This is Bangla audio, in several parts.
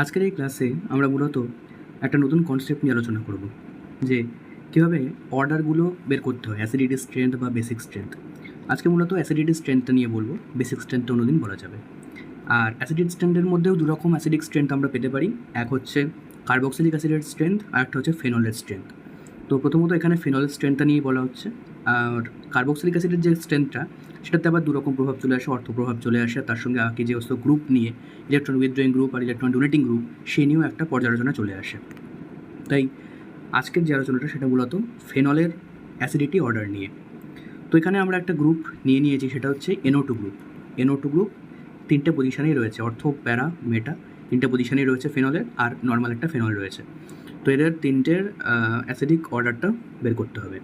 আজকের এই ক্লাসে আমরা মূলত একটা নতুন কনসেপ্ট নিয়ে আলোচনা করব, যে কীভাবে অর্ডারগুলো বের করতে হয় অ্যাসিডিটি স্ট্রেংথ বা বেসিক স্ট্রেংথ আজকে মূলত অ্যাসিডিটি স্ট্রেংথটা নিয়ে বলব বেসিক স্ট্রেংথটা অন্যদিন বলা যাবে। আর অ্যাসিডিক স্ট্রেন্থের মধ্যেও দু রকম অ্যাসিডিক স্ট্রেংথ আমরা পেতে পারি। এক হচ্ছে কার্বক্সিলিক অ্যাসিডের স্ট্রেংথ আর একটা হচ্ছে ফেনলের স্ট্রেংথ তো প্রথমত এখানে ফেনলের স্ট্রেংথটা নিয়ে বলা হচ্ছে। আর কার্বক্সিলিক অ্যাসিডের যে স্ট্রেংথটা সেটাতে আবার দু রকম প্রভাব চলে আসে, অর্থ প্রভাব চলে আসে। তার সঙ্গে আগে যে সমস্ত গ্রুপ নিয়ে ইলেকট্রন উইথড্রয়িং গ্রুপ আর ইলেকট্রন ডোনেটিং গ্রুপ সে নিয়েও একটা পর্যালোচনা চলে আসে। তাই আজকের যে আলোচনাটা, সেটা মূলত ফেনলের অ্যাসিডিটি অর্ডার নিয়ে। তো এখানে আমরা একটা গ্রুপ নিয়ে নিয়েছি, সেটা হচ্ছে N O two group N O two group তিনটে পজিশনেই রয়েছে, অর্থ, প্যারা মেটা তিনটে পজিশনেই রয়েছে ফেনলের আর নর্মাল একটা ফেনল রয়েছে। তো এদের তিনটের অ্যাসিডিক অর্ডারটা বের করতে হবে।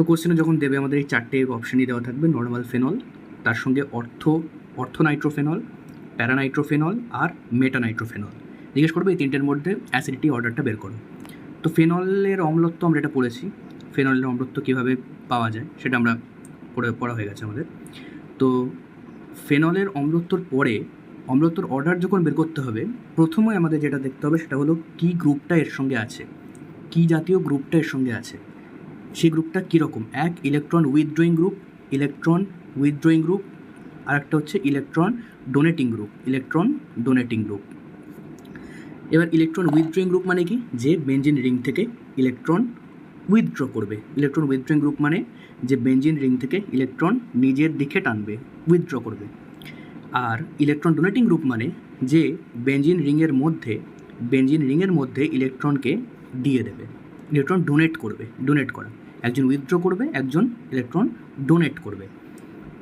তো কোশ্চেনে যখন দেবে, আমাদের এই চারটে অপশানই দেওয়া থাকবে নর্মাল ফেনল তার সঙ্গে অর্থ অর্থ নাইট্রোফেনল প্যারানাইট্রোফেনল আর মেটানাইট্রোফেনল জিজ্ঞেস করবে এই তিনটের মধ্যে অ্যাসিডিটি অর্ডারটা বের করো। তো ফেনলের অম্লত্ব আমরা এটা পড়েছি। ফেনলের অম্লত্ব কীভাবে পাওয়া যায়, সেটা আমরা পড়ে, পড়া হয়ে গেছে আমাদের। তো ফেনলের অম্লত্বর পরে, অম্লত্বর অর্ডার যখন বের করতে হবে, প্রথমে আমাদের যেটা দেখতে হবে সেটা হলো কী গ্রুপটা এর সঙ্গে আছে। কী জাতীয় গ্রুপটা এর সঙ্গে আছে? সেই গ্রুপটা কীরকম? এক electron withdrawing group electron withdrawing group আর একটা হচ্ছে electron donating group electron donating group এবার ইলেকট্রন উইথড্রয়িং গ্রুপ মানে কি? যে বেঞ্জিন রিং থেকে ইলেকট্রন উইথড্র করবে। ইলেকট্রন উইথড্রয়িং গ্রুপ মানে যে বেঞ্জিন রিং থেকে ইলেকট্রন নিজের দিকে টানবে উইথড্র করবে। আর ইলেকট্রন ডোনেটিং গ্রুপ মানে যে বেঞ্জিন রিংয়ের মধ্যে বেঞ্জিন রিংয়ের মধ্যে ইলেকট্রনকে দিয়ে দেবে ইলেকট্রন ডোনেট করবে ডোনেট করা। একজন উইথড্র করবে, একজন ইলেকট্রন ডোনেট করবে।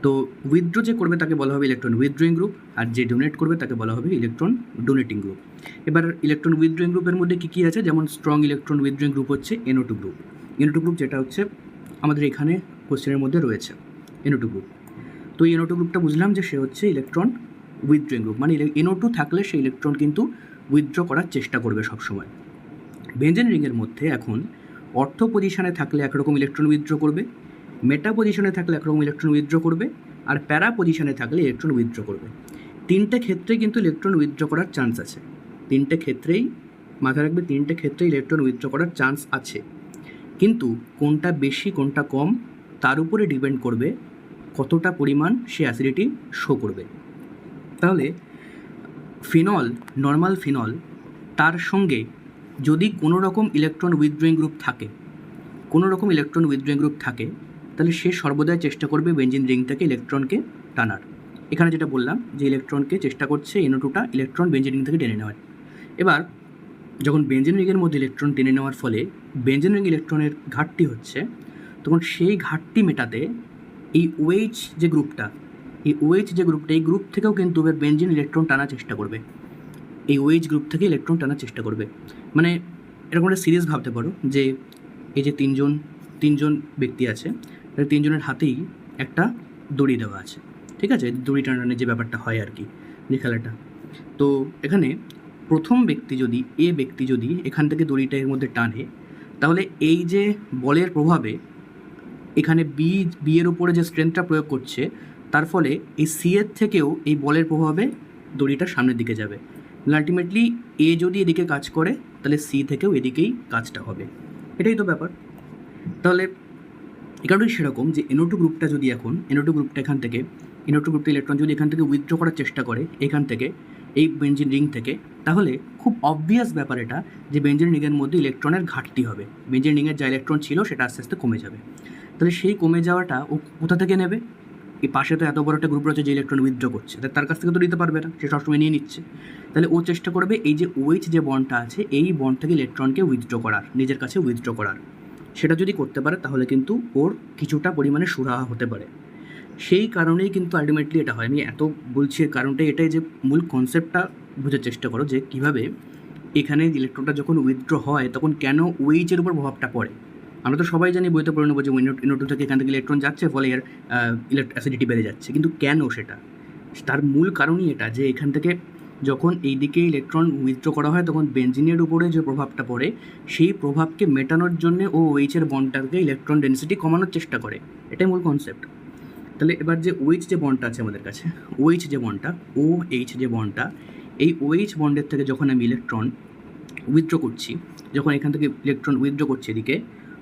তো উইথড্র যে করবে তাকে বলা হবে ইলেকট্রন উইথড্রয়িং গ্রুপ আর যে ডোনেট করবে তাকে বলা হবে ইলেকট্রন ডোনেটিং গ্রুপ এবার ইলেকট্রন উইথড্রয়িং গ্রুপের মধ্যে কী কী আছে? যেমন স্ট্রং ইলেকট্রন উইথড্রয়িং গ্রুপ হচ্ছে N O two group N O two group যেটা হচ্ছে আমাদের এখানে কোশ্চেনের মধ্যে রয়েছে এনও টু গ্রুপ তো এই এনও টু গ্রুপটা বুঝলাম যে সে হচ্ছে ইলেকট্রন উইথড্রয়িং গ্রুপ মানে এনও টু থাকলে সেই ইলেকট্রন কিন্তু উইথড্র করার চেষ্টা করবে সবসময়। বেঞ্জেন রিংয়ের মধ্যে এখন অর্থ পজিশনে থাকলে একরকম ইলেকট্রন উইথড্র করবে মেটা পজিশনে থাকলে একরকম ইলেকট্রন উইথড্র করবে, আর প্যারা পজিশনে থাকলে ইলেকট্রন উইথড্র করবে। তিনটে ক্ষেত্রে কিন্তু ইলেকট্রন উইথড্র করার চান্স আছে। তিনটে ক্ষেত্রেই, মাথায় রাখবে, তিনটে ক্ষেত্রে ইলেকট্রন উইথড্র করার চান্স আছে। কিন্তু কোনটা বেশি, কোনটা কম, তার উপরে ডিপেন্ড করবে কতটা পরিমাণ সে অ্যাসিডিটি শো করবে। তাহলে ফিনল নর্মাল ফিনল তার সঙ্গে যদি কোনো রকম ইলেকট্রন উইথড্রয়িং গ্রুপ থাকে, কোনো রকম ইলেকট্রন উইথড্রয়িং গ্রুপ থাকে, তাহলে সে সর্বদাই চেষ্টা করবে বেঞ্জিন রিং থেকে ইলেকট্রনকে টানার। এখানে যেটা বললাম যে ইলেকট্রনকে চেষ্টা করছে এনো টুটা ইলেকট্রন বেঞ্জিন রিং থেকে টেনে নেওয়ার। এবার, যখন বেঞ্জিন রিংয়ের মধ্যে ইলেকট্রন টেনে নেওয়ার ফলে বেঞ্জিন রিং ইলেকট্রনের ঘাটতি হচ্ছে, তখন সেই ঘাটতি মেটাতে এই ওয়েচ যে গ্রুপটা, এই ওয়েচ যে গ্রুপটা, এই গ্রুপ থেকেও কিন্তু বেঞ্জিন ইলেকট্রন টানার চেষ্টা করবে। এই ওয়েজ গ্রুপ থেকে ইলেকট্রন টানার চেষ্টা করবে। মানে এরকম একটা সিরিজ ভাবতে পারো যে এই যে তিনজন তিনজন ব্যক্তি আছে তিনজনের হাতেই একটা দড়ি দেওয়া আছে, ঠিক আছে? দড়ি টানানোর যে ব্যাপারটা হয় আর কি, যে খেলাটা। তো এখানে প্রথম ব্যক্তি যদি, এ ব্যক্তি যদি এখান থেকে দড়িটা এর মধ্যে টানে, তাহলে এই যে বলের প্রভাবে এখানে বি বি এর উপরে যে স্ট্রেংথটা প্রয়োগ করছে, তার ফলে এই সি এর থেকেও এই বলের প্রভাবে দড়িটা সামনের দিকে যাবে। আলটিমেটলি এ যদি এদিকে কাজ করে, তাহলে সি থেকেও এদিকেই কাজটা হবে। এটাই তো ব্যাপার। তাহলে কারণেই সেরকম যে এনোটু গ্রুপটা যদি এখন এনোটু গ্রুপটা এখান থেকে এনোটু গ্রুপটা ইলেকট্রন যদি এখান থেকে উইথড্র করার চেষ্টা করে, এখান থেকে, এই বেঞ্জিন রিং থেকে, তাহলে খুব অবভিয়াস ব্যাপার এটা যে বেঞ্জিন রিংয়ের মধ্যে ইলেকট্রনের ঘাটতি হবে। বেঞ্জিন রিংয়ের যা ইলেকট্রন ছিল, সেটা আস্তে আস্তে কমে যাবে। তাহলে সেই কমে যাওয়াটা ও কোথা থেকে নেবে? এই পাশে তো এত বড় একটা গ্রুপ রয়েছে যে ইলেকট্রন উইথড্র করছে। তার কাছ থেকে তো নিতে পারবে না, সে সবসময় নিয়ে নিচ্ছে। তাহলে ও চেষ্টা করবে এই যে ওয়েচ যে বন্ডটা আছে, এই বন্ড থেকে ইলেকট্রনকে উইথড্র করার, নিজের কাছে উইথড্র করার। সেটা যদি করতে পারে, তাহলে কিন্তু ওর কিছুটা পরিমাণে সুরাহা হতে পারে। সেই কারণেই কিন্তু আলটিমেটলি এটা হয়। আমি এত বলছি এর কারণটা, এটাই যে মূল কনসেপ্টটা বোঝার চেষ্টা করো যে কীভাবে এখানে ইলেকট্রনটা যখন উইথড্র হয়, তখন কেন ওয়েচের উপর প্রভাবটা পড়ে? আমরা তো সবাই জানি বইতে পড়ে নেব যে ইনোটু থেকে এখান থেকে ইলেকট্রন যাচ্ছে, ফলে এর ইলেকট্র অ্যাসিডিটি বেড়ে যাচ্ছে। কিন্তু কেন সেটা? তার মূল কারণই এটা যে এখান থেকে যখন এই দিকে ইলেকট্রন উইথড্র করা হয়, তখন বেঞ্জিনের উপরে যে প্রভাবটা পড়ে, সেই প্রভাবকে মেটানোর জন্য ও ওইচের বন্ডটাকে ইলেকট্রন ডেন্সিটি কমানোর চেষ্টা করে। এটাই মূল কনসেপ্ট তাহলে এবার যে ওইচ যে বন্ডটা আছে আমাদের কাছে ওইচ যে বনটা ও এইচ যে বন্ডটা, এই ওএইচ বন্ডের থেকে যখন আমি ইলেকট্রন উইথড্র করছি, যখন এখান থেকে ইলেকট্রন উইথড্র করছি এদিকে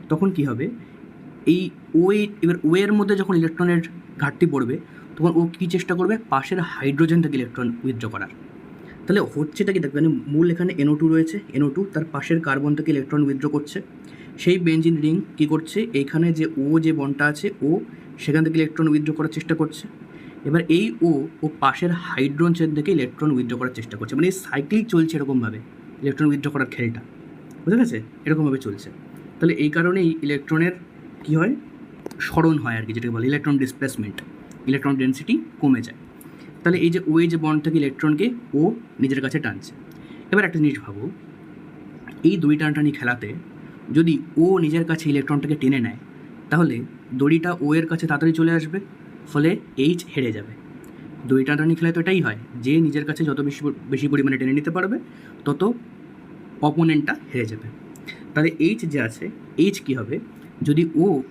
তখন কি হবে? এই ওয়ে এবার ওয়ের মধ্যে যখন ইলেকট্রনের ঘাটতি পড়বে, তখন ও কী চেষ্টা করবে? পাশের হাইড্রোজেন থেকে ইলেকট্রন উইথড্র করার। তাহলে হচ্ছেটা কি? দেখবেন মূল এখানে এনও টু রয়েছে। এনও টু তার পাশের কার্বন থেকে ইলেকট্রন উইথড্র করছে। সেই বেঞ্জিন রিং কী করছে? এইখানে যে ও যে বনটা আছে, ও সেখান থেকে ইলেকট্রন উইথড্র করার চেষ্টা করছে। এবার এই ও ও পাশের হাইড্রোজেন থেকে ইলেকট্রন উইথড্র করার চেষ্টা করছে। মানে এই সাইক্লিক চলছে এরকমভাবে ইলেকট্রন উইথড্র করার খেলটা। বুঝে গেছে এরকমভাবে চলছে। তাহলে এই কারণেই ইলেকট্রনের কী হয়? স্মরণ হয় আর কি যেটাকে বলে ইলেকট্রন ডিসপ্লেসমেন্ট ইলেকট্রন ডেন্সিটি কমে যায়। তাহলে এই যে ও এই যে বন্ড থেকে ইলেকট্রনকে ও নিজের কাছে টানছে। এবার একটা জিনিস ভাবো, এই দুই টানটানি খেলাতে যদি ও নিজের কাছে ইলেকট্রনটাকে টেনে নেয়, তাহলে দড়িটা ও এর কাছে তাড়াতাড়ি চলে আসবে, ফলে এইচ হেরে যাবে। দড়ি টানটানি খেলায় তো এটাই হয়, যে নিজের কাছে যত বেশি বেশি পরিমাণে টেনে নিতে পারবে, তত অপোনেন্টটা হেরে যাবে। তাহলে এইচ যে আছে এইচ কী হবে? যদি ও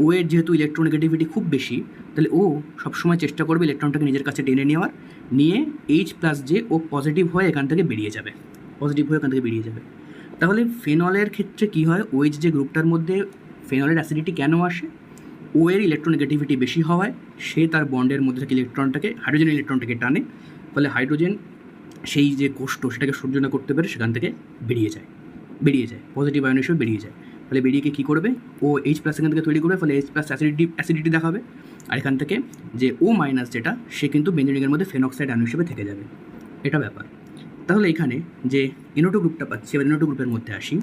ও এর যেহেতু ইলেকট্রোনেগেটিভিটি খুব বেশি, তাহলে ও সবসময় চেষ্টা করবে ইলেকট্রনটাকে নিজের কাছে টেনে নেওয়ার। নিয়ে এইচ প্লাস যে ও পজিটিভ হয়ে এখান থেকে বেরিয়ে যাবে পজিটিভ হয়ে এখান থেকে বেরিয়ে যাবে। তাহলে ফেনলের ক্ষেত্রে কী হয়? ওইচ যে গ্রুপটার মধ্যে ফেনলের অ্যাসিডিটি কেন আসে? ও এর ইলেকট্রোনেগেটিভিটি বেশি হওয়ায় সে তার বন্ডের মধ্যে থেকে ইলেকট্রনটাকে হাইড্রোজেন ইলেকট্রনটাকে টানে। ফলে হাইড্রোজেন সেই যে কোষ্ঠ, সেটাকে সহ্য না করতে পারে সেখান থেকে বেরিয়ে যায়। বেরিয়ে যায় পজিটিভ আয়ন হিসেবে বেরিয়ে যায়। ফলে বেরিয়ে গিয়ে কী করবে? ও এইচ প্লাস এখান থেকে তৈরি করবে, ফলে এইচ প্লাস অ্যাসিডিটি অ্যাসিডিটি দেখাবে। আর এখান থেকে যে ও মাইনাস যেটা, সে কিন্তু বেঞ্জিনিংয়ের মধ্যে ফেনক্সাইড আয়ন হিসেবে থেকে যাবে। এটা ব্যাপার। তাহলে এখানে যে ইনোটো গ্রুপটা পাচ্ছি, এবার ইনোটো গ্রুপের মধ্যে আসি।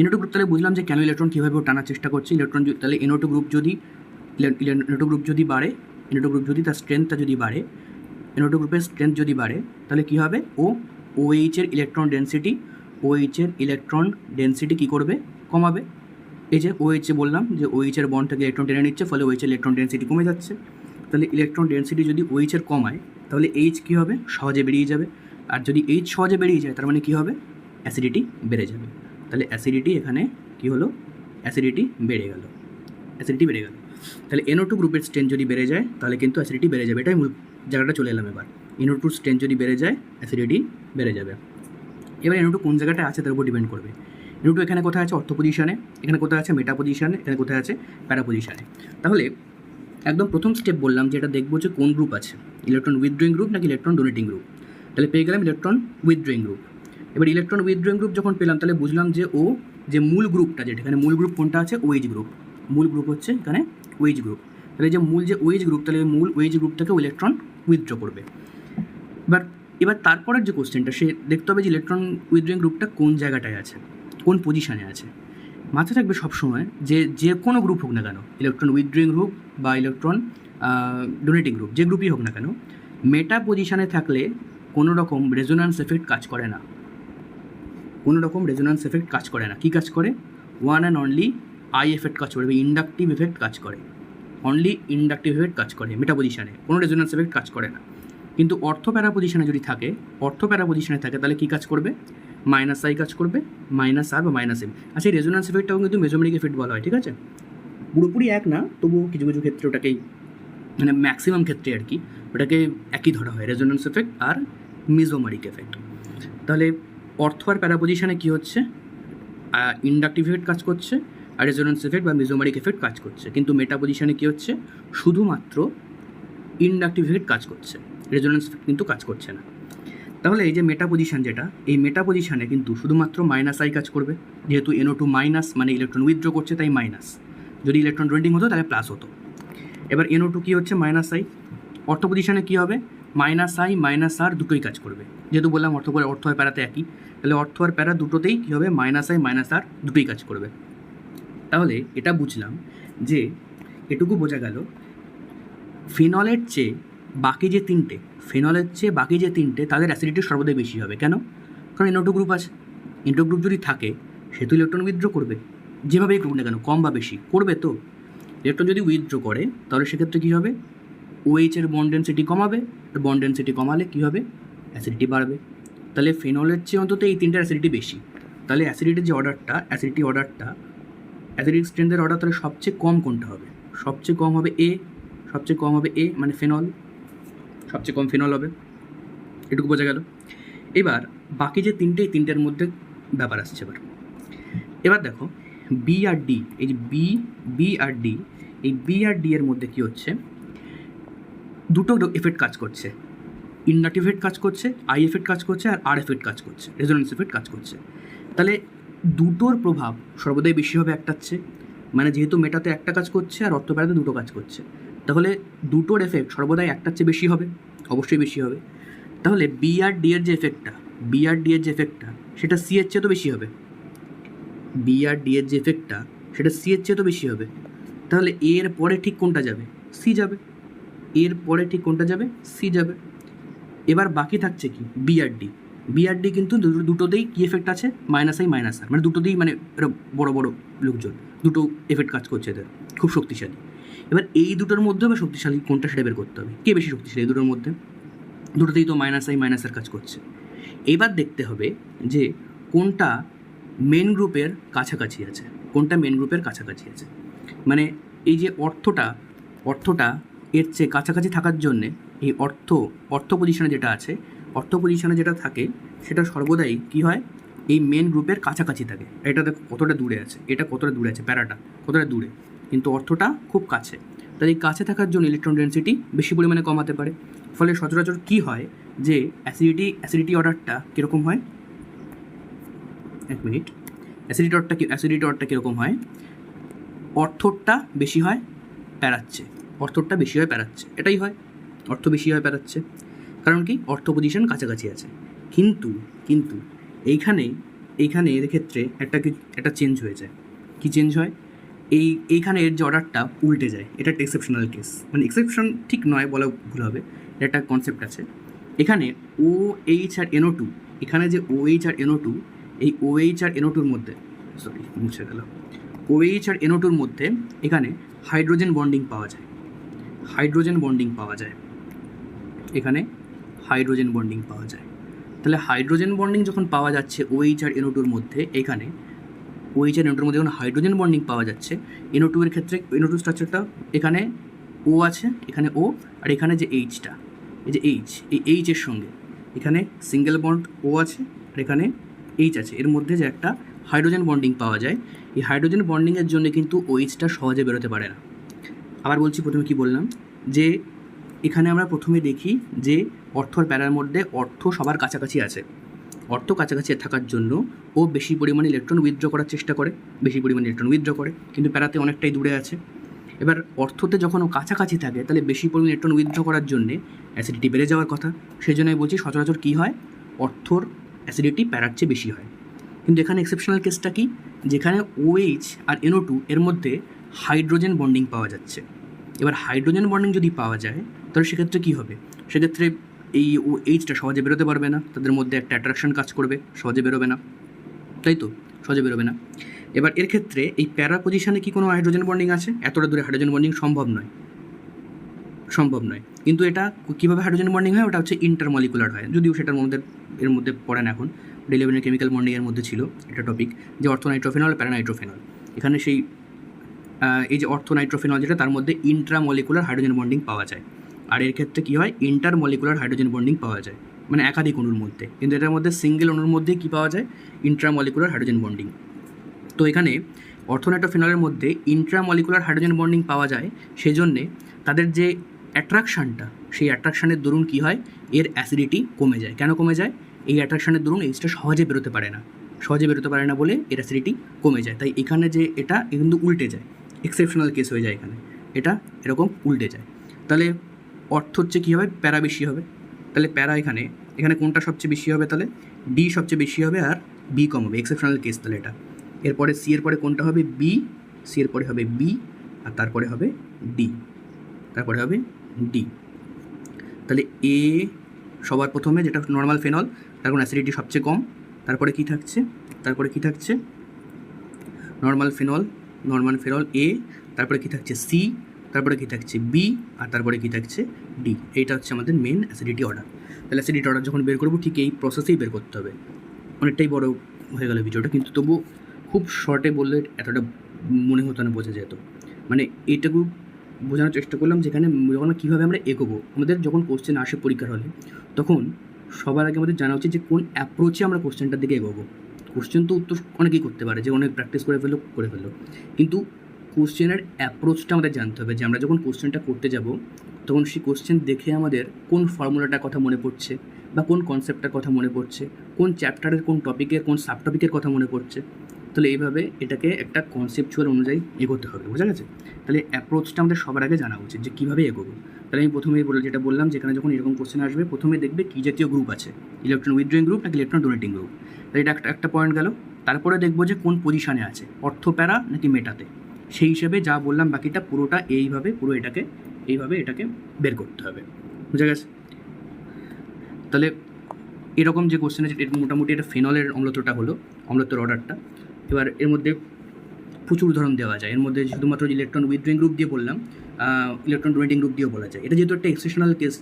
ইনোটো গ্রুপ তাহলে বুঝলাম যে কেন ইলেকট্রন কীভাবে টানার চেষ্টা করছে। ইলেকট্রন তাহলে ইনোটো গ্রুপ যদি ইনোটো গ্রুপ যদি বাড়ে ইনোটো গ্রুপ যদি তার স্ট্রেংথটা যদি বাড়ে ইনোটো গ্রুপের স্ট্রেংথ যদি বাড়ে, তাহলে কী হবে? ও এর ইলেকট্রন ডেন্সিটি এর ইলেকট্রন ডেন্সিটি কী করবে? কমাবে। এই যে এ বললাম যে এর বন্ড থেকে ইলেকট্রন টেনে নিচ্ছে, ফলে এর ইলেকট্রন ডেন্সিটি কমে যাচ্ছে। তাহলে ইলেকট্রন ডেন্সিটি যদি এর কমায়, তাহলে এইচ কী হবে? সহজে বেরিয়ে যাবে। আর যদি এইচ সহজে বেরিয়ে যায়, তার মানে কী হবে? অ্যাসিডিটি বেড়ে যাবে। তাহলে অ্যাসিডিটি এখানে কী হলো? অ্যাসিডিটি বেড়ে গেল। অ্যাসিডিটি বেড়ে গেল। তাহলে এনও টু গ্রুপের স্ট্রেন যদি বেড়ে যায়, তাহলে কিন্তু অ্যাসিডিটি বেড়ে যাবে। এটাই মূল জায়গাটা চলে এলাম এবার। এনও টু স্ট্রেন যদি বেড়ে যায় অ্যাসিডিটি বেড়ে যাবে। এবার এনও টু কোন জায়গাটায় আছে তার উপর ডিপেন্ড করবে। এনও টু এখানে কোথায় আছে? অর্থ পজিশনে এখানে কোথায় আছে? মেটা পজিশনে এখানে কোথায় আছে? প্যারা পজিশনে তাহলে একদম প্রথম স্টেপ বললাম যে এটা দেখব যে কোন গ্রুপ আছে। ইলেকট্রন উইথড্রয়িং গ্রুপ নাকি ইলেকট্রন ডোনেটিং গ্রুপ তাহলে পেয়ে গেলাম ইলেকট্রন উইথড্রয়িং গ্রুপ এবার ইলেকট্রন উইথড্রয়িং গ্রুপ যখন পেলাম, তাহলে বুঝলাম যে ও যে মূল গ্রুপটা যেটা, এখানে মূল গ্রুপ কোনটা আছে? ওয়েজ গ্রুপ মূল গ্রুপ হচ্ছে এখানে ওয়েজ গ্রুপ তাহলে যে মূল যে ওয়েজ গ্রুপ তাহলে মূল ওয়েজ গ্রুপ থেকে ইলেকট্রন উইথড্র করবে। এবার এবার তারপরের যে কোশ্চেনটা সে দেখতে হবে যে ইলেকট্রন উইথড্রয়িং গ্রুপটা কোন জায়গাটায় আছে, কোন পজিশানে আছে। মাথায় থাকবে সবসময় যে যে কোনো গ্রুপ হোক না কেন ইলেকট্রন উইথড্রয়িং গ্রুপ বা ইলেকট্রন ডোনেটিং গ্রুপ যে গ্রুপই হোক না কেন মেটা পজিশানে থাকলে কোনো রকম রেজোনান্স এফেক্ট কাজ করে না। কোনো রকম রেজোনান্স এফেক্ট কাজ করে না। কী কাজ করে? One and only I effect কাজ করে, বা ইন্ডাকটিভ এফেক্ট কাজ করে। অনলি ইন্ডাকটিভ এফেক্ট কাজ করে মেটা পজিশানে কোনো রেজোনান্স এফেক্ট কাজ করে না। কিন্তু অর্থ প্যারা পজিশনে যদি থাকে, অর্থ প্যারা পজিশনে থাকে, তাহলে কী কাজ করবে? মাইনাস আই কাজ করবে, মাইনাস আর বা মাইনাস এম। আচ্ছা এই রেজোনান্স এফেক্টটাও কিন্তু মেজোমেরিক এফেক্ট বলা হয়, ঠিক আছে? পুরোপুরি এক না, তবুও কিছু কিছু ক্ষেত্রে ওটাকেই মানে ম্যাক্সিমাম ক্ষেত্রে আর কি, ওটাকে একই ধরা হয়, রেজোনেন্স এফেক্ট আর মিজোমারিক এফেক্ট তাহলে অর্থ আর প্যারা পজিশনে কী হচ্ছে? ইন্ডাকটিভ এফেক্ট কাজ করছে, আর রেজোনেন্স এফেক্ট বা মিজোমারিক এফেক্ট কাজ করছে। কিন্তু মেটা পজিশনে কী হচ্ছে? শুধুমাত্র ইন্ডাকটিভ এফেক্ট কাজ করছে। রেজোনেন্স কিন্তু কাজ করছে না। তাহলে এই যে মেটা পজিশন যেটা, এই মেটা পজিশনে কিন্তু শুধুমাত্র মাইনাস আই কাজ করবে। যেহেতু এনও টু মাইনাস মানে ইলেকট্রন উইথড্র করছে, তাই মাইনাস যদি ইলেকট্রন ডোনেটিং হতো, তাহলে প্লাস হতো। এবার এনও টু কী হচ্ছে? মাইনাস আই অর্থ পজিশনে কী হবে? মাইনাস আই মাইনাস আর দুটোই কাজ করবে। যেহেতু বললাম অর্থ করে অর্থ আর প্যারাতে একই। তাহলে অর্থ আর প্যারা দুটোতেই কী হবে? মাইনাস আই মাইনাস আর দুটোই কাজ করবে। তাহলে এটা বুঝলাম যে এটুকু বোঝা গেল ফিনলের চেয়ে বাকি যে তিনটে ফেনলের চেয়ে বাকি যে তিনটে, তাদের অ্যাসিডিটি সর্বদাই বেশি হবে। কেন? কারণ এনোটো গ্রুপ আছে। এন্টো গ্রুপ যদি থাকে সে তো ইলেকট্রন উইথড্র করবে। যেভাবেই করুক না কেন, কম বা বেশি। করবে তো? ইলেকট্রন যদি উইথড্র করে, তাহলে সেক্ষেত্রে কী হবে? ওএইচ এর বন্ড ডেন্সিটি কমাবে। আর বন্ড ডেন্সিটি কমালে কী হবে? অ্যাসিডিটি বাড়বে। তাহলে ফেনলের চেয়ে অন্তত এই তিনটার অ্যাসিডিটি বেশি। তাহলে অ্যাসিডিটির যে অর্ডারটা অ্যাসিডিটি অর্ডারটা অ্যাসিডিক স্ট্রেন্থের অর্ডার তাহলে সবচেয়ে কম কোনটা হবে? সবচেয়ে কম হবে এ সবচেয়ে কম হবে এ মানে ফেনল সবচেয়ে কম ফেনল হবে। এটুকু বোঝা গেল। এবার বাকি যে তিনটে তিনটের মধ্যে ব্যাপার আসছে এবার। এবার দেখো বি আর ডি এই যে বি বি আর ডি এই বি আর ডি এর মধ্যে কি হচ্ছে? দুটো এফেক্ট কাজ করছে। ইন্ডাক্টিভ এফেক্ট কাজ করছে আই এফেক্ট কাজ করছে, আর আর এফেক্ট কাজ করছে রেজোনেন্স এফেক্ট কাজ করছে। তাহলে দুটোর প্রভাব সর্বদাই বেশি হবে একটার চেয়ে। মানে যেহেতু মেটাতে একটা কাজ করছে, আর অর্থপ্যারাতে দুটো কাজ করছে। তাহলে দুটোর এফেক্ট সর্বদাই একটার চেয়ে বেশি হবে, অবশ্যই বেশি হবে। তাহলে বি আর ডি এর যে এফেক্টটা বি আর ডি এর যে এফেক্টটা সেটা সি এর চেয়ে তো বেশি হবে। বি আর ডি এর যে এফেক্টটা সেটা সি এর চেয়ে তো বেশি হবে। তাহলে এর পরে ঠিক কোনটা যাবে? সি যাবে। এর পরে ঠিক কোনটা যাবে? সি যাবে। এবার বাকি থাকছে কি? বিআরডি বিআরডি কিন্তু দুটো- দুটোতেই কি এফেক্ট আছে? মাইনাস আই মাইনাস আর মানে দুটোতেই মানে এরা বড় বড় লোকজন। দুটো এফেক্ট কাজ করছে এদের। খুব শক্তিশালী। এবার এই দুটোর মধ্যে বা শক্তিশালী কোনটা সেটা বের করতে হবে। কে বেশি শক্তিশালী এই দুটোর মধ্যে? দুটোতেই তো মাইনাস আই মাইনাসের কাজ করছে। এবার দেখতে হবে যে কোনটা মেন গ্রুপের কাছাকাছি আছে, কোনটা মেন গ্রুপের কাছাকাছি আছে। মানে এই যে অর্থটা অর্থটা এর চেয়ে কাছাকাছি থাকার জন্যে এই অর্থ অর্থ পজিশনে যেটা আছে, অর্থ পজিশনে যেটা থাকে, সেটা সর্বদাই কি হয়? এই মেন গ্রুপের কাছাকাছি থাকে। এটা দেখো কতটা দূরে আছে, এটা কতটা দূরে আছে, প্যারাটা কতটা দূরে? কিন্তু অর্থটা খুব কাছে। তাই এই কাছে থাকার জন্য ইলেকট্রন ডেন্সিটি বেশি পরিমাণে কমাতে পারে। ফলে সচরাচর কি হয় যে অ্যাসিডিটি অ্যাসিডিটি অর্ডারটা কীরকম হয়? এক মিনিট। অ্যাসিডিটি অর্ডারটা কি অ্যাসিডিটি অর্ডারটা কীরকম হয়? অর্থটা বেশি হয়, প্যারাচ্ছে। অর্থটা বেশি হয়, প্যারাচ্ছে। এটাই হয়। অর্থ বেশি হয়, প্যারাচ্ছে। কারণ কি? অর্থ পজিশন কাছাকাছি আছে। কিন্তু কিন্তু এইখানে এইখানে এর ক্ষেত্রে একটা কি, একটা চেঞ্জ হয়ে যায়। কী চেঞ্জ হয়? এই, এইখানে এর যে অর্ডারটা উল্টে যায়। এটা একটা এক্সেপশনাল কেস মানে এক্সেপশন ঠিক নয় বলা ভুল হবে। একটা কনসেপ্ট আছে। এখানে O H R N O two এখানে যে O H R N O two এই ও এইচ আর এনও টুর মধ্যে সরি মুছে গেল ও এইচ আর এনও টুর মধ্যে এখানে হাইড্রোজেন বন্ডিং পাওয়া যায়। হাইড্রোজেন বন্ডিং পাওয়া যায়। এখানে হাইড্রোজেন বন্ডিং পাওয়া যায়। তাহলে হাইড্রোজেন বন্ডিং যখন পাওয়া যাচ্ছে ওএইচ আর এনও টুর মধ্যে, এখানে ওএইচ আর এনও টুর মধ্যে যখন হাইড্রোজেন বন্ডিং পাওয়া যাচ্ছে এনও টু এর ক্ষেত্রে এনও টু স্ট্রাকচারটা এখানে ও আছে, এখানে ও আর এখানে যে এইচটা এই যে এইচ এই এইচ এর সঙ্গে। এখানে সিঙ্গেল বন্ড ও আছে, আর এখানে এইচ আছে। এর মধ্যে যে একটা হাইড্রোজেন বন্ডিং পাওয়া যায়, এই হাইড্রোজেন বন্ডিংয়ের জন্য কিন্তু ওইচটা সহজে বেরোতে পারে না। আবার বলছি, প্রথমে কি বললাম? যে এখানে আমরা প্রথমে দেখি যে অর্থর প্যারার মধ্যে অর্থ সবার কাছাকাছি আছে। অর্থ কাছাকাছি থাকার জন্য ও বেশি পরিমাণে ইলেকট্রন উইথড্র করার চেষ্টা করে, বেশি পরিমাণে ইলেকট্রন উইথড্র করে, কিন্তু প্যারাতে অনেকটাই দূরে আছে। এবার অর্থতে যখন ও কাছাকাছি থাকে, তাহলে বেশি পরিমাণে ইলেকট্রন উইথড্র করার জন্যে অ্যাসিডিটি বেড়ে যাওয়ার কথা। সেই জন্যই বলছি সচরাচর কী হয়? অর্থর অ্যাসিডিটি প্যারার চেয়ে বেশি হয়। কিন্তু এখানে এক্সেপশনাল কেসটা কি? যেখানে ওএইচ আর NO2 টু এর মধ্যে হাইড্রোজেন বন্ডিং পাওয়া যাচ্ছে। এবার হাইড্রোজেন বন্ডিং যদি পাওয়া যায়, তাহলে সেক্ষেত্রে কী হবে? সেক্ষেত্রে এই ও এইচটা সহজে বেরোতে পারবে না, তাদের মধ্যে একটা অ্যাট্রাকশন কাজ করবে, সহজে বেরোবে না। তাই তো? সহজে বেরোবে না। এবার এর ক্ষেত্রে এই প্যারা পজিশনে কি কোনো হাইড্রোজেন বন্ডিং আছে? এতটা দূরে হাইড্রোজেন বন্ডিং সম্ভব নয়। সম্ভব নয়। কিন্তু এটা কীভাবে হাইড্রোজেন বন্ডিং হয়? ওটা হচ্ছে ইন্টারমলিকুলার হয়। যদিও সেটার মধ্যে, এর মধ্যে পড়ে না এখন ডেলিভারি কেমিক্যাল বন্ডিংয়ের মধ্যে ছিল এটা টপিক যে অর্থনাইট্রোফেনল প্যারানাইট্রোফেনল এখানে সেই এই যে অর্থনাইট্রোফেনল যেটা, তার মধ্যে ইন্ট্রামলিকুলার হাইড্রোজেন বন্ডিং পাওয়া যায়। আর এর ক্ষেত্রে কী হয়? ইন্টারমলিকুলার হাইড্রোজেন বন্ডিং পাওয়া যায়। মানে একাধিক অণুর মধ্যে। কিন্তু এটার মধ্যে সিঙ্গেল অণুর মধ্যে কী পাওয়া যায়? ইন্ট্রামলিকুলার হাইড্রোজেন বন্ডিং তো এখানে অর্থনাইট্রোফেনলের মধ্যে ইন্ট্রামলিকুলার হাইড্রোজেন বন্ডিং পাওয়া যায়, সেজন্যে তাদের যে অ্যাট্রাকশানটা সেই অ্যাট্রাকশানের দরুন কী হয়? এর অ্যাসিডিটি কমে যায়। কেন কমে যায়? এই অ্যাট্রাকশানের দরুন এইচটা সহজে বেরোতে পারে না। সহজে বেরোতে পারে না বলে এর অ্যাসিডিটি কমে যায়। তাই এখানে যে এটা কিন্তু উল্টে যায়। এক্সেপশনাল কেস হয়ে যায় এখানে। এটা এরকম উল্টে যায়। তাহলে অর্থ হচ্ছে কী হবে? প্যারা বেশি হবে। তাহলে প্যারা এখানে। এখানে কোনটা সবচেয়ে বেশি হবে তাহলে? ডি সবচেয়ে বেশি হবে আর বি কম হবে। এক্সেপশনাল কেস তাহলে এটা। এরপরে সি এর পরে কোনটা হবে? বি সি এর পরে হবে বি আর তারপরে হবে ডি তারপরে হবে ডি তাহলে এ সবার প্রথমে যেটা নর্মাল ফেনল তার কোনো অ্যাসিডিটি সবচেয়ে কম। তারপরে কি থাকছে? তারপরে কি থাকছে? নর্মাল ফেনল নর্মাল ফেনল এ তারপরে কি থাকছে? সি তারপরে কী থাকছে বি আর তারপরে কী থাকছে ডি এইটা হচ্ছে আমাদের মেন অ্যাসিডিটি অর্ডার তাহলে অ্যাসিডিটি অর্ডার যখন বের করব, ঠিক এই প্রসেসেই বের করতে হবে। অনেকটাই বড় হয়ে গেল ভিডিওটা কিন্তু তবু খুব শর্টে বললে এতটা মনে হতো না বোঝা যেত। মানে এইটুকু বোঝানোর চেষ্টা করলাম, যেখানে যখন কীভাবে আমরা এগোবো। আমাদের যখন কোশ্চেন আসে পরীক্ষার হলে, তখন সবার আগে আমাদের জানা উচিত যে কোন অ্যাপ্রোচে আমরা কোশ্চেনটার দিকে এগোবো। কোশ্চেন তো উত্তর অনেকেই করতে পারে, যে অনেক প্র্যাকটিস করে ফেলো করে ফেলো কিন্তু কোশ্চেনের অ্যাপ্রোচটা আমাদের জানতে হবে, যে আমরা যখন কোশ্চেনটা করতে যাব, তখন সেই কোশ্চেন দেখে আমাদের কোন ফর্মুলাটার কথা মনে পড়ছে বা কোন কনসেপ্টটার কথা মনে পড়ছে, কোন চ্যাপ্টারের কোন টপিকের কোন সাব টপিকের কথা মনে পড়ছে। তাহলে এইভাবে এটাকে একটা কনসেপচুয়াল অনুযায়ী এগোতে হবে, বোঝা গেছে? তাহলে অ্যাপ্রোচটা আমাদের সবার আগে জানা উচিত যে কীভাবে এগোবো। তাহলে আমি প্রথমেই বলে, যেটা বললাম যেখানে যখন এরকম কোশ্চেন আসবে, প্রথমে দেখবে কী জাতীয় গ্রুপ আছে ইলেকট্রন উইথড্রয়িং গ্রুপ নাকি ইলেকট্রন ডোনেটিং গ্রুপ তাহলে এটা একটা একটা পয়েন্ট গেল। তারপরে দেখব যে কোন পজিশানে আছে, অর্থ প্যারা নাকি মেটাতে। সেই হিসেবে যা বললাম বাকিটা পুরোটা এইভাবে, পুরো এটাকে, এইভাবে এটাকে বের করতে হবে। বুঝা গেছে? তাহলে এরকম যে কোশ্চেন আছে এটা মোটামুটি এটা ফেনলের অম্লত্বটা হলো, অম্লত্বর অর্ডারটা এবার এর মধ্যে প্রচুর উদাহরণ দেওয়া যায়। এর মধ্যে শুধুমাত্র ইলেকট্রন উইথড্রয়িং গ্রুপ দিয়ে বললাম ইলেকট্রন ডোনেটিং গ্রুপ দিয়েও বলা যায়। এটা যেহেতু একটা এক্সেপশনাল কেস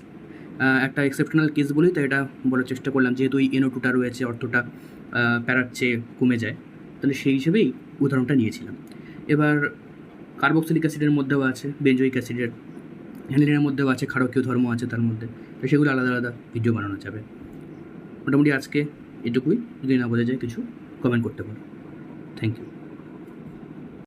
একটা এক্সেপশনাল কেস বলেই তো এটা বলার চেষ্টা করলাম, যেহেতু এই এনও টুটা রয়েছে, অর্থটা প্যারার চেয়ে কমে যায়। তাহলে সেই হিসেবেই উদাহরণটা নিয়েছিলাম। এবার কার্বক্সিলিক অ্যাসিডের মধ্যেও আছে বেঞ্জয়িক অ্যাসিডের হ্যান্ডিনের মধ্যেও আছে, ক্ষারকীয় ধর্ম আছে তার মধ্যে। তো সেগুলো আলাদা আলাদা ভিডিও বানানো যাবে। মোটামুটি আজকে এটুকুই। যদি না বোঝা যায় কিছু কমেন্ট করতে পারো। Thank you